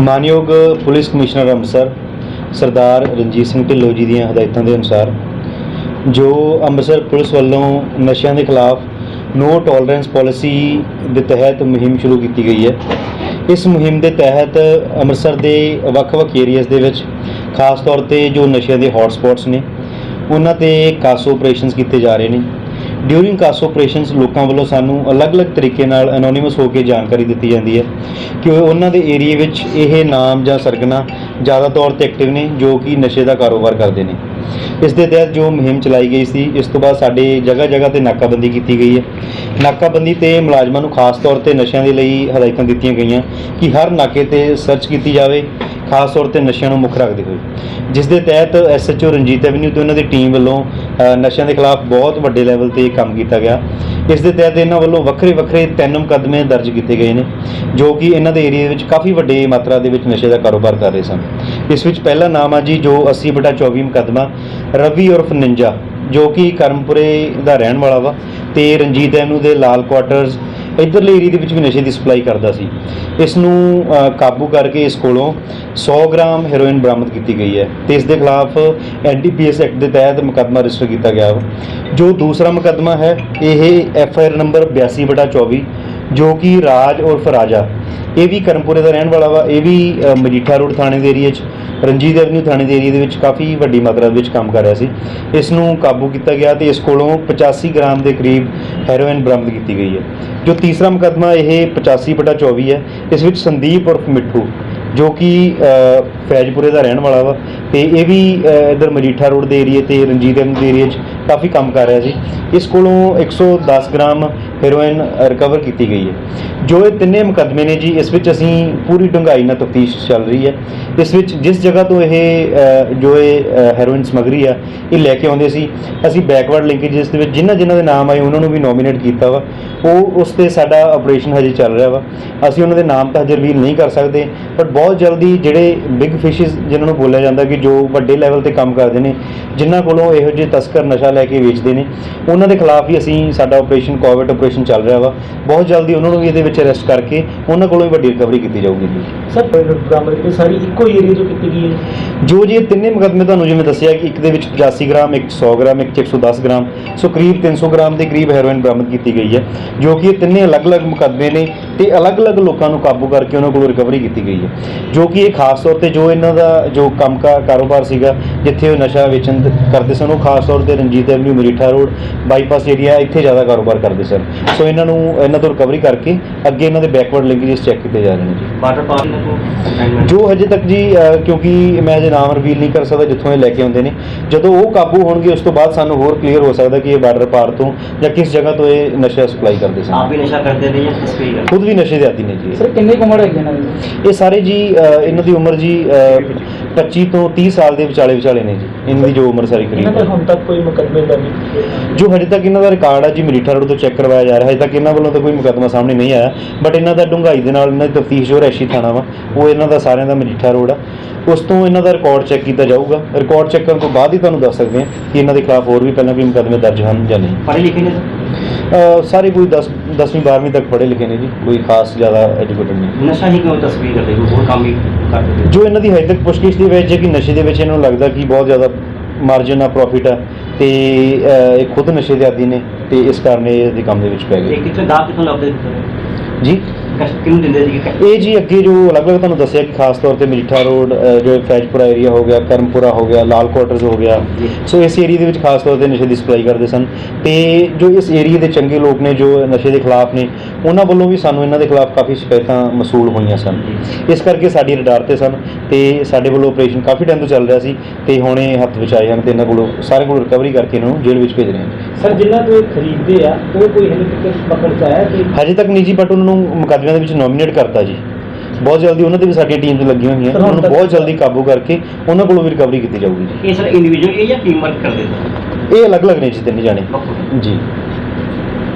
ਮਾਨਯੋਗ police commissioner Amritsar Sardar Ranjit Singh Dhillon ji ਦੀਆਂ ਹਦਾਇਤਾਂ ਦੇ ਅਨੁਸਾਰ ਜੋ ਅੰਮ੍ਰਿਤਸਰ ਪੁਲਿਸ ਵੱਲੋਂ ਨਸ਼ਿਆਂ ਦੇ ਖਿਲਾਫ ਨੋ ਟੋਲਰੈਂਸ ਪਾਲਿਸੀ ਦੇ ਤਹਿਤ ਮੁਹਿੰਮ ਸ਼ੁਰੂ ਕੀਤੀ ਗਈ ਹੈ, ਇਸ ਮੁਹਿੰਮ ਦੇ ਤਹਿਤ ਅੰਮ੍ਰਿਤਸਰ ਦੇ ਵੱਖ-ਵੱਖ ਏਰੀਆਜ਼ ਦੇ ਵਿੱਚ ਖਾਸ ਤੌਰ ਤੇ ਜੋ ਨਸ਼ਿਆਂ ਦੇ ਹੌਟ ਸਪੌਟਸ ਨੇ, ਉਹਨਾਂ ਤੇ ਕਾਸੋ ਆਪਰੇਸ਼ਨਸ ਕੀਤੇ ਜਾ ਰਹੇ ਨੇ। ਡਿਊਰਿੰਗ ਕਾਸ ਆਪਰੇਸ਼ਨਸ ਲੋਕਾਂ ਵੱਲੋਂ ਸਾਨੂੰ ਅਲੱਗ-ਅਲੱਗ ਤਰੀਕੇ ਨਾਲ ਐਨੋਨਿਮਸ ਹੋ ਕੇ ਜਾਣਕਾਰੀ ਦਿੱਤੀ ਜਾਂਦੀ ਹੈ ਕਿ ਉਹਨਾਂ ਦੇ ਏਰੀਆ ਵਿੱਚ ਇਹ ਨਾਮ ਜਾਂ ਸਰਗਨਾ ਜ਼ਿਆਦਾ ਤੌਰ ਤੇ ਐਕਟਿਵ ਨੇ, ਜੋ ਕਿ ਨਸ਼ੇ ਦਾ ਕਾਰੋਬਾਰ ਕਰਦੇ ਨੇ। ਇਸ ਦੇ ਤਹਿਤ ਜੋ ਮੁਹਿੰਮ ਚਲਾਈ ਗਈ ਸੀ, ਇਸ ਤੋਂ ਬਾਅਦ ਸਾਡੇ ਜਗ੍ਹਾ ਜਗ੍ਹਾ ਤੇ ਨਾਕਾਬੰਦੀ ਕੀਤੀ ਗਈ ਹੈ। ਨਾਕਾਬੰਦੀ ਤੇ ਮੁਲਾਜ਼ਮਾਂ ਨੂੰ ਖਾਸ ਤੌਰ ਤੇ ਨਸ਼ਿਆਂ ਦੇ ਲਈ ਹਦਾਇਤਾਂ ਦਿੱਤੀਆਂ ਗਈਆਂ ਕਿ ਹਰ ਨਾਕੇ ਤੇ ਸਰਚ ਕੀਤੀ ਜਾਵੇ, ਖਾਸ ਤੌਰ ਤੇ ਨਸ਼ਿਆਂ ਨੂੰ ਮੁੱਖ ਰੱਖਦੇ ਹੋਏ। ਜਿਸ ਦੇ ਤਹਿਤ ਐਸਐਚਓ ਰਣਜੀਤ ਐਵਨਿਊ ਤੇ ਉਹਨਾਂ ਦੀ ਟੀਮ ਵੱਲੋਂ ਨਸ਼ਿਆਂ ਦੇ ਖਿਲਾਫ ਬਹੁਤ ਵੱਡੇ ਲੈਵਲ ਤੇ ਕੰਮ ਕੀਤਾ ਗਿਆ। ਇਸ ਦੇ ਤਹਿਤ ਇਹਨਾਂ ਵੱਲੋਂ ਵੱਖਰੇ ਵੱਖਰੇ ਤਿੰਨ ਮੁਕੱਦਮੇ ਦਰਜ ਕੀਤੇ ਗਏ ਨੇ, ਜੋ ਕਿ ਇਹਨਾਂ ਦੇ ਏਰੀਆ ਵਿੱਚ ਕਾਫੀ ਵੱਡੇ ਮਾਤਰਾ ਦੇ ਵਿੱਚ ਨਸ਼ੇ ਦਾ ਕਾਰੋਬਾਰ ਕਰ ਰਹੇ ਸਨ। ਇਸ ਵਿੱਚ ਪਹਿਲਾ ਨਾਮ ਆ ਜੀ ਜੋ 80 ਬਟਾ 24 ਮੁਕੱਦਮਾ, ਰਵੀ ਉਰਫ ਨਿੰਜਾ, ਜੋ ਕਿ ਕਰਮਪੁਰੇ ਦਾ ਰਹਿਣ ਵਾਲਾ ਵਾ ਤੇ ਰਣਜੀਤ ਐਨੂ ਦੇ ਲਾਲ ਕੁਆਟਰਸ ਇਧਰਲੇ ਏਰੀਆ ਦੇ ਵਿੱਚ ਵੀ ਨਸ਼ੇ ਦੀ ਸਪਲਾਈ ਕਰਦਾ ਸੀ। ਇਸ ਨੂੰ ਕਾਬੂ ਕਰਕੇ ਇਸ ਕੋਲੋਂ 100 ਗ੍ਰਾਮ ਹੈਰੋਇਨ ਬਰਾਮਦ ਕੀਤੀ ਗਈ ਹੈ ਤੇ ਇਸ ਦੇ ਖਿਲਾਫ ਐਨਡੀਪੀਐਸ ਐਕਟ ਦੇ ਤਹਿਤ ਮੁਕੱਦਮਾ ਰਜਿਸਟਰ ਕੀਤਾ ਗਿਆ ਵਾ। ਜੋ ਦੂਸਰਾ ਮੁਕੱਦਮਾ ਹੈ, ਇਹ ਐਫ ਆਈ ਆਰ ਨੰਬਰ 82/24 ਜੋ ਕਿ ਰਾਜ ਉਰਫ ਰਾਜਾ। ਇਹ ਵੀ ਕਰਮਪੁਰੇ ਦਾ ਰਹਿਣ ਵਾਲਾ ਵਾ, ਇਹ ਵੀ ਮਜੀਠਾ ਰੋਡ ਥਾਣੇ ਦੇ ਏਰੀਆ 'ਚ, ਰਣਜੀਤ ਐਵਨਿਊ ਥਾਣੇ ਦੇ ਏਰੀਆ ਦੇ ਵਿੱਚ ਕਾਫੀ ਵੱਡੀ ਮਾਤਰਾ ਵਿੱਚ ਕੰਮ ਕਰ ਰਿਹਾ ਸੀ। ਇਸ ਨੂੰ ਕਾਬੂ ਕੀਤਾ ਗਿਆ ਤੇ ਇਸ ਕੋਲੋਂ 85 ਗ੍ਰਾਮ ਦੇ ਕਰੀਬ ਹੈਰੋਇਨ ਬਰਾਮਦ ਕੀਤੀ ਗਈ ਹੈ। ਜੋ ਤੀਸਰਾ ਮੁਕੱਦਮਾ ਇਹ 85/24 ਹੈ। ਇਸ ਵਿੱਚ ਸੰਦੀਪ ਉਰਫ ਮਿੱਠੂ ਜੋ ਕਿ ਫੈਜ਼ਪੁਰੇ ਦਾ ਰਹਿਣ ਵਾਲਾ ਵਾ ਤੇ ਇਹ ਵੀ ਅ, ਇੱਧਰ ਮਜੀਠਾ ਰੋਡ ਦੇ ਏਰੀਏ ਤੇ ਰਣਜੀਤ ਐਮ ਦੇ ਏਰੀਏ 'ਚ ਕਾਫੀ ਕੰਮ ਕਰ ਰਿਹਾ ਸੀ। ਇਸ ਕੋਲੋਂ 110 ਗ੍ਰਾਮ ਹੈਰੋਇਨ ਰਿਕਵਰ uh, ਕੀਤੀ ਗਈ ਹੈ। ਜੋ ਇਹ ਤਿੰਨੇ ਮੁਕੱਦਮੇ ਨੇ ਜੀ, ਇਸ ਵਿੱਚ ਅਸੀਂ ਪੂਰੀ ਡੂੰਘਾਈ ਨਾਲ ਤਫਤੀਸ਼ ਚੱਲ ਰਹੀ ਹੈ। ਇਸ ਵਿੱਚ ਜਿਸ ਜਗ੍ਹਾ ਤੋਂ ਇਹ ਜੋ ਇਹ ਹੈਰੋਇਨ ਸਮਗਰੀ ਆ, ਇਹ ਲੈ ਕੇ ਆਉਂਦੇ ਸੀ, ਅਸੀਂ ਬੈਕਵਰਡ ਲਿੰਕੇਜਸ ਦੇ ਵਿੱਚ ਜਿਨ੍ਹਾਂ ਜਿਨ੍ਹਾਂ ਦੇ ਨਾਮ ਆਏ, ਉਹਨਾਂ ਨੂੰ ਵੀ ਨੋਮੀਨੇਟ ਕੀਤਾ ਵਾ। ਉਹ, ਉਸ ਤੇ ਸਾਡਾ ਆਪਰੇਸ਼ਨ ਹਜੇ ਚੱਲ ਰਿਹਾ ਵਾ। ਅਸੀਂ ਉਹਨਾਂ ਦੇ ਨਾਮ ਤਾਂ ਹਜੇ ਰਿਵੀਲ ਨਹੀਂ ਕਰ ਸਕਦੇ ਬਟ ਬਹੁਤ ਜਲਦੀ ਜਿਹੜੇ ਬਿਗ ਫਿਸ਼ਸ ਜਿਨ੍ਹਾਂ ਨੂੰ ਬੋਲਿਆ ਜਾਂਦਾ ਕਿ ਜੋ ਵੱਡੇ ਲੈਵਲ ਤੇ ਕੰਮ ਕਰਦੇ ਨੇ, ਜਿਨ੍ਹਾਂ ਕੋਲੋਂ ਇਹੋ ਜਿਹੇ ਤਸਕਰ ਨਸ਼ਾ ਲੈ ਕੇ ਵੇਚਦੇ ਨੇ, ਉਹਨਾਂ ਦੇ ਖਿਲਾਫ ਵੀ ਅਸੀਂ ਸਾਡਾ ਆਪਰੇਸ਼ਨ ਕੋਵਿਡ ਆਪਰੇਸ਼ਨ ਚੱਲ ਰਿਹਾ ਵਾ। ਬਹੁਤ ਜਲਦੀ ਉਹਨਾਂ ਨੂੰ ਵੀ ਇਹਦੇ ਵਿੱਚ ਅਰੈਸਟ ਕਰਕੇ ਉਹਨਾਂ ਕੋਲੋਂ ਵੀ ਵੱਡੀ ਰਿਕਵਰੀ ਕੀਤੀ ਜਾਊਗੀ ਜੀ। ਸਰ ਬਰਾਮਦ ਕੀਤੀ ਸਾਰੀ ਇੱਕੋ ਹੀ ਏਰੀਆ 'ਚੋਂ ਕੀਤੀ ਗਈ ਹੈ? ਜੋ ਜੀ ਇਹ ਤਿੰਨੇ ਮੁਕੱਦਮੇ ਤੁਹਾਨੂੰ ਜਿਵੇਂ ਦੱਸਿਆ ਕਿ ਇੱਕ ਦੇ ਵਿੱਚ 85 ਗ੍ਰਾਮ ਇੱਕ 100 ਗ੍ਰਾਮ ਇੱਕ 'ਚ 110 ਗ੍ਰਾਮ ਸੋ ਕਰੀਬ 300 ਗ੍ਰਾਮ ਦੇ ਕਰੀਬ ਹੈਰੋਇਨ ਬਰਾਮਦ ਕੀਤੀ ਗਈ ਹੈ ਜੋ ਕਿ ਇਹ ਤਿੰਨੇ ਅਲੱਗ-ਅਲੱਗ ਮੁਕੱਦਮੇ ਨੇ। ਤੇ ਅਲੱਗ-ਅਲੱਗ ਲੋਕਾਂ ਨੂੰ ਕਾਬੂ ਕਰਕੇ ਉਹਨਾਂ ਕੋਲੋਂ ਰਿਕਵਰੀ ਕੀਤੀ ਗਈ ਹੈ। ਜੋ ਕਿ ਇਹ ਖਾਸ ਤੌਰ ਤੇ ਜੋ ਇਹਨਾਂ ਦਾ ਜੋ ਕੰਮ ਕਾ ਕਾਰੋਬਾਰ ਸੀਗਾ ਜਿੱਥੇ ਉਹ ਨਸ਼ਾ ਵੇਚਣ ਕਰਦੇ ਸਨ ਉਹ ਖਾਸ ਤੌਰ ਤੇ Ranjit avenue Majitha road bypass area ਇੱਥੇ ਜ਼ਿਆਦਾ ਕਾਰੋਬਾਰ ਕਰਦੇ ਸਨ। ਸੋ ਇਹਨਾਂ ਨੂੰ ਇਹਨਾਂ ਤੋਂ ਰਿਕਵਰੀ ਕਰਕੇ ਅੱਗੇ ਇਹਨਾਂ ਦੇ ਬੈਕਵਰਡ ਲਿੰਕੇजेस ਚੈੱਕ ਕੀਤੇ ਜਾ ਰਹੇ ਨੇ ਜੀ। ਵਾਟਰ ਪਾਰਕ ਜੋ ਹਜੇ ਤੱਕ ਜੀ ਕਿਉਂਕਿ ਮੈਂ ਅਜੇ ਨਾਮ ਰਿਵੀਲ ਨਹੀਂ ਕਰ ਸਕਦਾ ਜਿੱਥੋਂ ਇਹ ਲੈ ਕੇ ਆਉਂਦੇ ਨੇ। ਜਦੋਂ ਉਹ ਕਾਬੂ ਹੋਣਗੇ ਉਸ ਤੋਂ ਬਾਅਦ ਸਾਨੂੰ ਹੋਰ ਕਲੀਅਰ ਹੋ ਸਕਦਾ ਕਿ ਇਹ ਬਾਰਡਰ ਪਾਰ ਤੋਂ ਜਾਂ ਕਿਸ ਜਗ੍ਹਾ ਤੋਂ ਇਹ ਨਸ਼ਾ ਸਪਲਾਈ ਕਰਦੇ ਆਪ ਸਨ ਵੀ ਨਸ਼ਾ ਕਰਦੇ ਨੇ ਜਾਂ ਕਰਦੇ ਖੁਦ ਵੀ ਨਸ਼ੇ ਦੇ ਆਦੀ ਨੇ ਜੀ। ਸਰ ਕਿੰਨੀ ਕੁ ਉਮਰ ਹੈਗੀ ਇਹਨਾਂ ਦੀ? ਇਹ ਸਾਰੇ ਜੀ ਇਹਨਾਂ ਦੀ ਉਮਰ ਜੀ ਅ, 25 ਤੋਂ 30 ਸਾਲ ਦੇ ਵਿਚਾਲੇ ਵਿਚਾਲੇ ਨੇ ਜੀ। ਇਹਨਾਂ ਦੀ ਜੋ ਉਮਰ ਸਾਰੀ ਇਹਨਾਂ ਕਰੀਬ ਤੇ ਹੈ। ਹੁਣ ਤੱਕ ਕੋਈ ਮੁਕੱਦਮੇ ਦਰਜ ਨਹੀਂ ਕੀਤੇ ਜੋ ਹਜੇ ਤੱਕ ਇਹਨਾਂ ਦਾ ਰਿਕਾਰਡ ਹੈ ਜੀ ਮਰੀਠਾ ਰੋਡ ਤੋਂ ਚੈੱਕ ਕਰਵਾਇਆ ਜਾ ਰਿਹਾ ਹੈ ਹਜੇ ਤੱਕ ਇਹਨਾਂ ਵੱਲੋਂ ਤਾਂ ਕੋਈ ਮੁਕੱਦਮਾ ਸਾਹਮਣੇ ਨਹੀਂ ਆਇਆ। ਬਟ ਇਹਨਾਂ ਦਾ ਡੂੰਘਾਈ ਦੇ ਨਾਲ ਇਹਨਾਂ ਦੀ ਤਫਤੀਸ਼ ਜੋ ਰੈਸ਼ੀ ਥਾਣਾ ਵਾ ਉਹ ਇਹਨਾਂ ਦਾ ਸਾਰਿਆਂ ਦਾ ਮਰੀਠਾ ਰੋਡ ਆ। ਉਸ ਤੋਂ ਇਹਨਾਂ ਦਾ ਰਿਕਾਰਡ ਚੈੱਕ ਕੀਤਾ ਜਾਊਗਾ। ਰਿਕਾਰਡ ਚੈੱਕ ਕਰਨ ਤੋਂ ਬਾਅਦ ਹੀ ਤੁਹਾਨੂੰ ਦੱਸ ਸਕਦੇ ਹਾਂ ਕਿ ਇਹਨਾਂ ਦੇ ਖਿਲਾਫ ਹੋਰ ਵੀ ਪਹਿਲਾਂ ਕੋਈ ਮੁਕੱਦਮੇ ਦਰਜ ਹਨ ਜਾਂ ਨਹੀਂ। ਪੜ੍ਹੇ ਲਿਖੇ ਨੇ ਸਰ? ਸਾਰੇ ਕੋਈ 10 10ਵੀਂ 12ਵੀਂ ਤੱਕ ਪੜ੍ਹੇ ਲਿਖੇ ਨੇ ਜੀ ਕੋਈ ਖਾਸ ਜ਼ਿਆਦਾ ਐਜੂਕੇਟਡ ਨਹੀਂ। ਨਸ਼ਾ ਹੀ ਕਿਉਂ ਤਸਕਰੀ ਕਰਦੇ? ਕੋਈ ਹੋਰ ਕੰਮ ਵੀ ਕਰਦੇ ਜੋ ਇਹਨਾਂ ਦੀ ਹਜੇ ਤੱਕ ਪੁੱਛਗਿੱਛ ਦੇ ਵਿੱਚ ਹੈ ਕਿ ਨਸ਼ੇ ਦੇ ਵਿੱਚ ਇਹਨਾਂ ਨੂੰ ਲੱਗਦਾ ਕਿ ਬਹੁਤ ਜ਼ਿਆਦਾ ਮਾਰਜਨ ਆ ਪ੍ਰੋਫਿਟ ਆ ਤੇ ਇਹ ਖੁਦ ਨਸ਼ੇ ਦੇ ਆਦੀ ਨੇ ਤੇ ਇਸ ਕਾਰਨ ਇਹ ਇਹਦੇ ਕੰਮ ਦੇ ਵਿੱਚ ਪੈ ਗਏ। ਇਹ ਕਿੱਥੇ ਦਾ ਕਿੱਥੋਂ ਲੱਭਦੇ ਜੀ? ਦਿੰਦੇ ਸੀ ਇਹ ਜੀ ਅੱਗੇ ਜੋ ਅਲੱਗ-ਅਲੱਗ ਤੁਹਾਨੂੰ ਦੱਸਿਆ ਕਿ ਖਾਸ ਤੌਰ ਤੇ ਮਜੀਠਾ ਰੋਡ ਅ, ਜੋ ਫੈਜਪੁਰਾ ਏਰੀਆ ਹੋ ਗਿਆ ਕਰਮਪੁਰਾ ਹੋ ਗਿਆ ਲਾਲ ਕੁਆਟਰਸ ਹੋ ਗਿਆ। ਜੀ। ਸੋ ਇਸ ਏਰੀਆ ਦੇ ਵਿੱਚ ਖਾਸ ਤੌਰ ਤੇ ਨਸ਼ੇ ਦੀ ਸਪਲਾਈ ਕਰਦੇ ਸਨ। ਤੇ ਜੋ ਇਸ ਏਰੀਆ ਦੇ ਚੰਗੇ ਲੋਕ ਨੇ ਜੋ ਨਸ਼ੇ ਦੇ ਖਿਲਾਫ ਨੇ ਉਹਨਾਂ ਵੱਲੋਂ ਵੀ ਸਾਨੂੰ ਇਹਨਾਂ ਦੇ ਖਿਲਾਫ ਕਾਫੀ ਸ਼ਿਕਾਇਤਾਂ ਮਸੂਲ ਹੋਈਆਂ ਸਨ। ਇਸ ਕਰਕੇ ਸਾਡੀ ਰਡਾਰ ਤੇ ਸਨ ਤੇ ਸਾਡੇ ਵੱਲੋਂ ਆਪਰੇਸ਼ਨ ਕਾਫੀ ਟਾਈਮ ਤੋਂ ਚੱਲ ਰਿਹਾ ਸੀ ਤੇ ਹੁਣ ਇਹ ਹੱਥ ਵਿੱਚ ਆਏ ਹਨ ਤੇ ਇਹਨਾਂ ਕੋਲੋਂ ਸਾਰੇ ਕੋਲੋਂ ਰਿਕਵਰੀ ਕਰਕੇ ਇਹਨਾਂ ਨੂੰ ਜੇਲ੍ਹ ਵਿੱਚ ਭੇਜ ਰਹੇ ਹਾਂ ਸਰ ਜਿਨ੍ਹਾਂ ਤੋਂ ਇਹ ਖਰੀਦਦੇ ਆ ਉਹ ਕੋਈ ਹਲੇ ਤੱਕ ਪਕੜ ਚ ਆਇਆ ਕਿ ਹਜੇ ਤੱਕ ਨਹੀਂ ਜੀ ਬਟ ਉਹਨਾਂ ਨੂੰ ਮੁਕੱਦਮਿਆਂ ਦੇ ਵਿੱਚ ਨੋਮੀਨੇਟ ਕਰਤਾ ਜੀ। ਬਹੁਤ ਜਲਦੀ ਉਹਨਾਂ ਦੇ ਵੀ ਸਾਡੀਆਂ ਟੀਮਸ ਲੱਗੀਆਂ ਹੋਈਆਂ ਉਹਨਾਂ ਨੂੰ ਬਹੁਤ ਜਲਦੀ ਕਾਬੂ ਕਰਕੇ ਉਹਨਾਂ ਕੋਲੋਂ ਵੀ ਰਿਕਵਰੀ ਕੀਤੀ ਜਾਊਗੀ ਜੀ। ਇਹ ਸਰ ਇੰਡੀਵਿਜੂਅਲ ਇਹ ਜਾਂ ਟੀਮ ਵਰਕ ਕਰਦੇ ਨੇ? ਇਹ ਅਲੱਗ-ਅਲੱਗ ਨੇ ਜੀ ਤਿੰਨ ਜਾਣੇ। ਜੀ।